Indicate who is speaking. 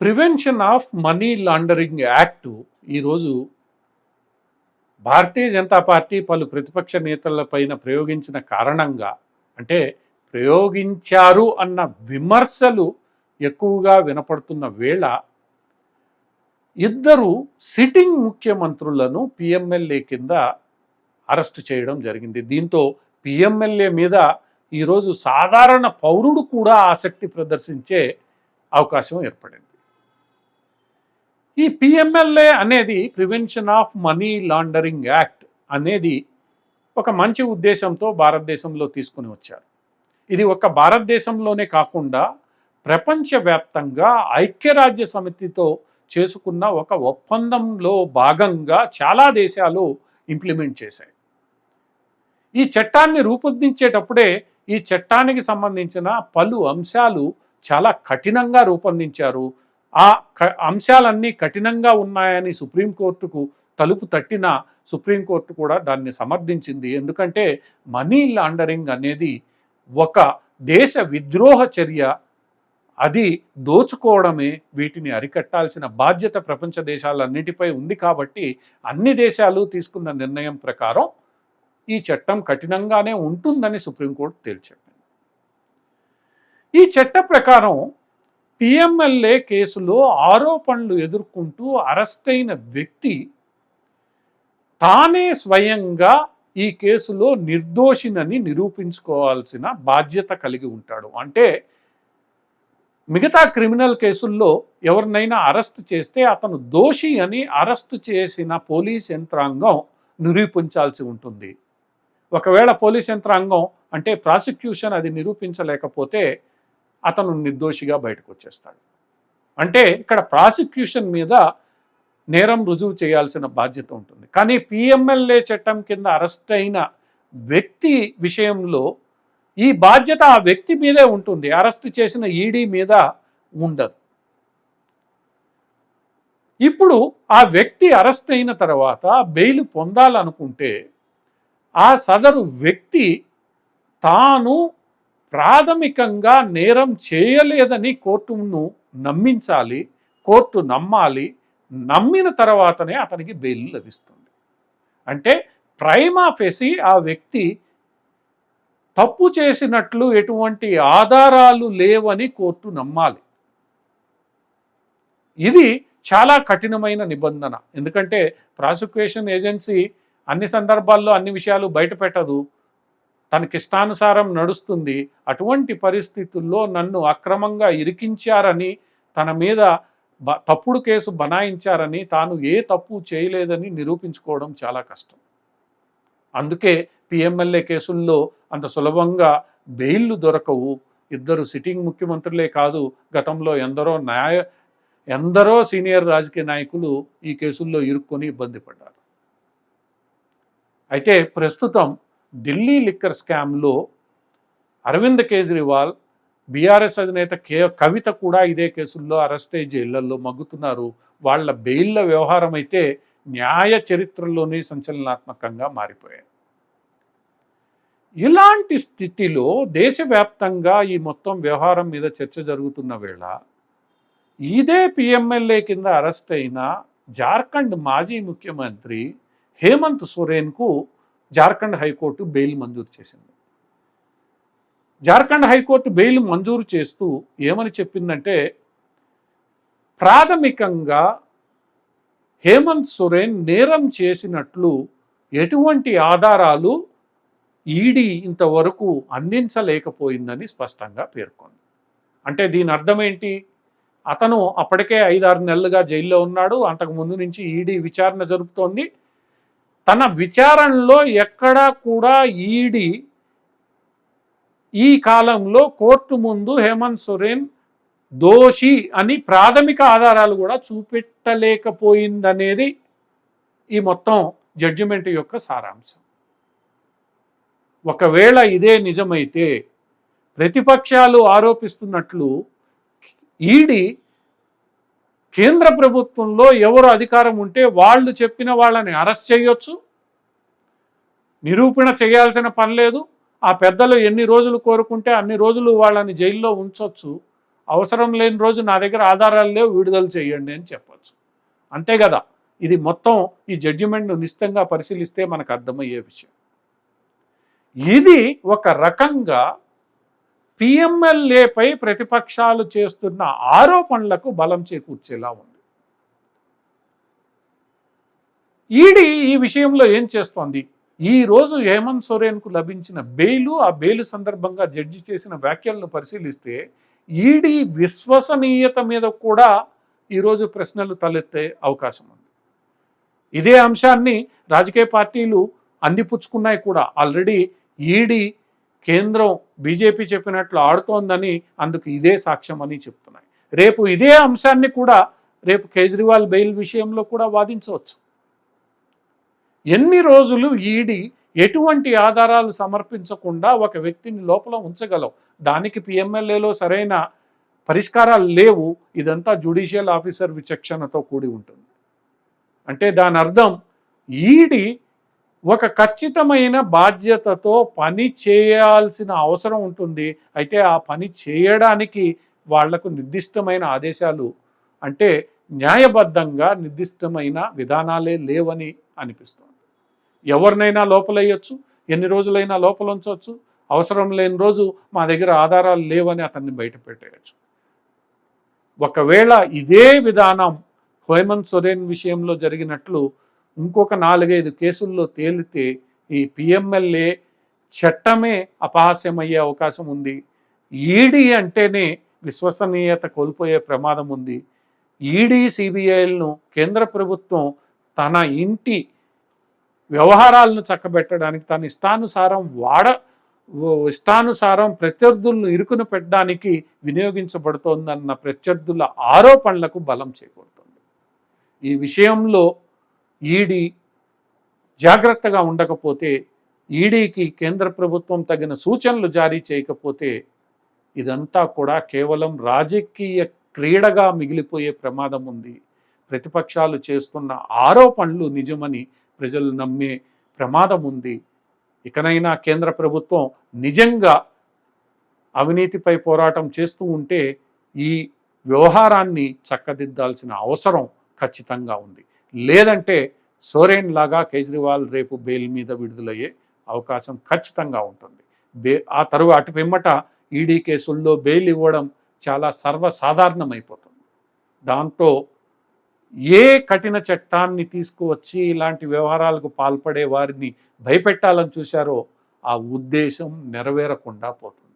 Speaker 1: Prevention of money laundering act ఈరోజు Bharatiya Janata party పలు ప్రతిపక్ష నేతల పైన ప్రయోగించిన కారణంగా అంటే ప్రయోగించారు అన్న విమర్శలు ఎక్కువగా వినపడుతున్న వేళ ఇద్దరు సిట్టింగ్ ముఖ్యమంత్రులను పిఎంఎల్ఏ కింద అరెస్టు చేయడం జరిగింది. దీంతో పిఎంఎల్ఏ మీద ఈరోజు సాధారణ పౌరుడు కూడా ఆసక్తి ప్రదర్శించే అవకాశం ఏర్పడింది. ఈ పిఎంఎల్ఏ అనేది prevention of money laundering act అనేది ఒక మంచి ఉద్దేశంతో భారతదేశంలో తీసుకుని వచ్చారు. ఇది ఒక భారతదేశంలోనే కాకుండా ప్రపంచవ్యాప్తంగా ఐక్యరాజ్య సమితితో చేసుకున్న ఒక ఒప్పందంలో భాగంగా చాలా దేశాలు ఇంప్లిమెంట్ చేశాయి. ఈ చట్టాన్ని రూపొందించేటప్పుడే ఈ చట్టానికి సంబంధించిన పలు అంశాలు చాలా కఠినంగా రూపొందించారు ఆ క- అంశాలన్నీ కఠినంగా ఉన్నాయని సుప్రీంకోర్టుకు తలుపు తట్టిన సుప్రీంకోర్టు కూడా దాన్ని సమర్థించింది. ఎందుకంటే మనీ లాండరింగ్ అనేది ఒక దేశ విద్రోహ చర్య. అది దోచుకోవడమే వీటిని అరికట్టాల్సిన బాధ్యత ప్రపంచ దేశాలన్నిటిపై ఉంది కాబట్టి అన్ని దేశాలు తీసుకున్న నిర్ణయం ప్రకారం ఈ చట్టం కఠినంగానే ఉంటుందని సుప్రీంకోర్టు తేల్చెప్పింది ఈ చట్ట ప్రకారం పిఎంఎల్ఏ కేసులో ఆరోపణలు ఎదుర్కొంటూ అరెస్ట్ అయిన వ్యక్తి తానే స్వయంగా ఈ కేసులో నిర్దోషినని నిరూపించుకోవాల్సిన బాధ్యత కలిగి ఉంటాడు. అంటే మిగతా క్రిమినల్ కేసుల్లో ఎవరినైనా అరెస్ట్ చేస్తే అతను దోషి అని అరెస్ట్ చేసిన పోలీస్ యంత్రాంగం నిరూపించాల్సి ఉంటుంది. ఒకవేళ పోలీస్ యంత్రాంగం అంటే ప్రాసిక్యూషన్ అది నిరూపించలేకపోతే అతను నిర్దోషిగా బయటకు వచ్చేస్తాడు అంటే ఇక్కడ ప్రాసిక్యూషన్ మీద నేరం రుజువు చేయాల్సిన బాధ్యత ఉంటుంది. కానీ పిఎంఎల్ఏ చట్టం కింద అరెస్ట్ అయిన వ్యక్తి విషయంలో ఈ బాధ్యత ఆ వ్యక్తి మీదే ఉంటుంది. అరెస్ట్ చేసిన ఈడీ మీద ఉండదు. ఇప్పుడు ఆ వ్యక్తి అరెస్ట్ అయిన తర్వాత బెయిల్ పొందాలనుకుంటే ఆ సదరు వ్యక్తి తాను ప్రాథమికంగా నేరం చేయలేదని కోర్టును నమ్మించాలి కోర్టు నమ్మాలి నమ్మిన తర్వాతనే అతనికి బెయిల్ లభిస్తుంది. అంటే ప్రైమా ఫెసి ఆ వ్యక్తి తప్పు చేసినట్లు ఎటువంటి ఆధారాలు లేవని కోర్టు నమ్మాలి. ఇది చాలా కఠినమైన నిబంధన. ఎందుకంటే ప్రాసిక్యూషన్ ఏజెన్సీ అన్ని సందర్భాల్లో అన్ని విషయాలు బయట పెట్టదు తనకిష్టానుసారం నడుస్తుంది. అటువంటి పరిస్థితుల్లో నన్ను అక్రమంగా ఇరికించారని తన మీద బ తప్పుడు కేసు బనాయించారని తాను ఏ తప్పు చేయలేదని నిరూపించుకోవడం చాలా కష్టం. అందుకే పిఎంఎల్ఏ కేసుల్లో అంత సులభంగా బెయిల్లు దొరకవు. ఇద్దరు సిట్టింగ్ ముఖ్యమంత్రులే కాదు గతంలో ఎందరో న్యాయ ఎందరో సీనియర్ రాజకీయ నాయకులు ఈ కేసుల్లో ఇరుక్కొని ఇబ్బంది పడ్డారు. అయితే ప్రస్తుతం ఢిల్లీ లిక్కర్ స్కామ్లో అరవింద్ కేజ్రీవాల్ బీఆర్ఎస్ అధినేత కే కవిత కూడా ఇదే కేసుల్లో అరెస్ట్ అయ్యి జైళ్ళలో మగ్గుతున్నారు. వాళ్ళ బెయిల్ల వ్యవహారం అయితే న్యాయ చరిత్రలోనే సంచలనాత్మకంగా మారిపోయాయి. ఇలాంటి స్థితిలో దేశవ్యాప్తంగా ఈ మొత్తం వ్యవహారం మీద చర్చ జరుగుతున్న వేళ ఇదే పిఎంఎల్ఏ కింద అరెస్ట్ అయిన జార్ఖండ్ మాజీ ముఖ్యమంత్రి హేమంత్ సోరెన్కు జార్ఖండ్ హైకోర్టు బెయిల్ మంజూరు చేసింది. జార్ఖండ్ హైకోర్టు బెయిల్ మంజూరు చేస్తూ ఏమని చెప్పిందంటే ప్రాథమికంగా హేమంత్ సోరెన్ నేరం చేసినట్లు ఎటువంటి ఆధారాలు ఈడీ ఇంతవరకు అందించలేకపోయిందని స్పష్టంగా పేర్కొంది. అంటే దీని అర్థం ఏంటి అతను అప్పటికే ఐదారు నెలలుగా జైల్లో ఉన్నాడు అంతకు ముందు నుంచి ఈడీ విచారణ జరుపుతోంది తన విచారణలో ఎక్కడా కూడా ఈడీ ఈ కాలంలో కోర్టు ముందు హేమంత్ సోరెన్ దోషి అని ప్రాథమిక ఆధారాలు కూడా చూపెట్టలేకపోయిందనేది ఈ మొత్తం జడ్జిమెంట్ యొక్క సారాంశం. ఒకవేళ ఇదే నిజమైతే ప్రతిపక్షాలు ఆరోపిస్తున్నట్లు ఈడీ కేంద్ర ప్రభుత్వంలో ఎవరు అధికారం ఉంటే వాళ్ళు చెప్పిన వాళ్ళని అరెస్ట్ చేయొచ్చు. నిరూపణ చేయాల్సిన పని లేదు. ఆ పెద్దలు ఎన్ని రోజులు కోరుకుంటే అన్ని రోజులు వాళ్ళని జైల్లో ఉంచొచ్చు. అవసరం లేని రోజు నా దగ్గర ఆధారాలు లేవు విడుదల చేయండి అని చెప్పచ్చు. అంతే కదా. ఇది మొత్తం ఈ జడ్జిమెంట్ను నిశ్చితంగా పరిశీలిస్తే మనకు అర్థమయ్యే విషయం. ఇది ఒక రకంగా పిఎంఎల్ఏపై ప్రతిపక్షాలు చేస్తున్న ఆరోపణలకు బలం చేకూర్చేలా ఉంది. ఈడీ ఈ విషయంలో ఏం చేస్తోంది? ఈ రోజు హేమంత్ సోరెన్కు లభించిన బెయిలు ఆ బెయిలు సందర్భంగా జడ్జి చేసిన వ్యాఖ్యలను పరిశీలిస్తే ఈడీ విశ్వసనీయత మీద కూడా ఈరోజు ప్రశ్నలు తలెత్తే అవకాశం ఉంది. ఇదే అంశాన్ని రాజకీయ పార్టీలు అందిపుచ్చుకున్నాయి కూడా. ఆల్రెడీ ఈడీ కేంద్రం బీజేపీ చెప్పినట్లు ఆడుతోందని అందుకు ఇదే సాక్ష్యం అని చెప్తున్నాయి. రేపు ఇదే అంశాన్ని కూడా రేపు కేజ్రీవాల్ బెయిల్ విషయంలో కూడా వాదించవచ్చు. ఎన్ని రోజులు ఈడీ ఎటువంటి ఆధారాలు సమర్పించకుండా ఒక వ్యక్తిని లోపల ఉంచగలవు? దానికి పిఎంఎల్ఏలో సరైన పరిష్కారాలు లేవు. ఇదంతా జ్యుడిషియల్ ఆఫీసర్ విచక్షణతో కూడి ఉంటుంది. అంటే దాని అర్థం ఈడీ ఒక ఖచ్చితమైన బాధ్యతతో పని చేయాల్సిన అవసరం ఉంటుంది. అయితే ఆ పని చేయడానికి వాళ్ళకు నిర్దిష్టమైన ఆదేశాలు అంటే న్యాయబద్ధంగా నిర్దిష్టమైన విధానాలే లేవని అనిపిస్తుంది. ఎవరినైనా లోపలయ్యొచ్చు ఎన్ని రోజులైనా లోపల ఉంచవచ్చు అవసరం లేని రోజు మా దగ్గర ఆధారాలు లేవని అతన్ని బయట పెట్టేయచ్చు ఒకవేళ ఇదే విధానం హేమంత్ సొరేన్ విషయంలో జరిగినట్లు ఇంకొక నాలుగైదు కేసుల్లో తేలితే ఈ పిఎంఎల్ఏ చట్టమే అపహాస్యమయ్యే అవకాశం ఉంది. ఈడీ అంటేనే విశ్వసనీయత కోల్పోయే ప్రమాదం ఉంది. ఈడీ సిబిఐలను కేంద్ర ప్రభుత్వం తన ఇంటి వ్యవహారాలను చక్కబెట్టడానికి తన ఇష్టానుసారం వాడ ఇష్టానుసారం ప్రత్యర్థులను ఇరుకును పెట్టడానికి వినియోగించబడుతోందన్న ప్రత్యర్థుల ఆరోపణలకు బలం చేకూరుతుంది. ఈ విషయంలో ఈడీ జాగ్రత్తగా ఉండకపోతే ఈడీకి కేంద్ర ప్రభుత్వం తగిన సూచనలు జారీ చేయకపోతే ఇదంతా కూడా కేవలం రాజకీయ క్రీడగా మిగిలిపోయే ప్రమాదం ఉంది. ప్రతిపక్షాలు చేస్తున్న ఆరోపణలు నిజమని ప్రజలు నమ్మే ప్రమాదం ఉంది. ఇకనైనా కేంద్ర ప్రభుత్వం నిజంగా అవినీతిపై పోరాటం చేస్తూ ఉంటే ఈ వ్యవహారాన్ని చక్కదిద్దాల్సిన అవసరం ఖచ్చితంగా ఉంది. లేదంటే సోరేన్ లాగా కేజ్రీవాల్ రేపు బెయిల్ మీద విడుదలయ్యే అవకాశం ఖచ్చితంగా ఉంటుంది. బే ఆ తరువాత అటు పిమ్మట ఈడీ కేసుల్లో బెయిల్ ఇవ్వడం చాలా సర్వసాధారణమైపోతుంది. దాంతో ఏ కఠిన చట్టాన్ని తీసుకువచ్చి ఇలాంటి వ్యవహారాలకు పాల్పడే వారిని భయపెట్టాలని చూశారో ఆ ఉద్దేశం నెరవేరకుండా పోతుంది.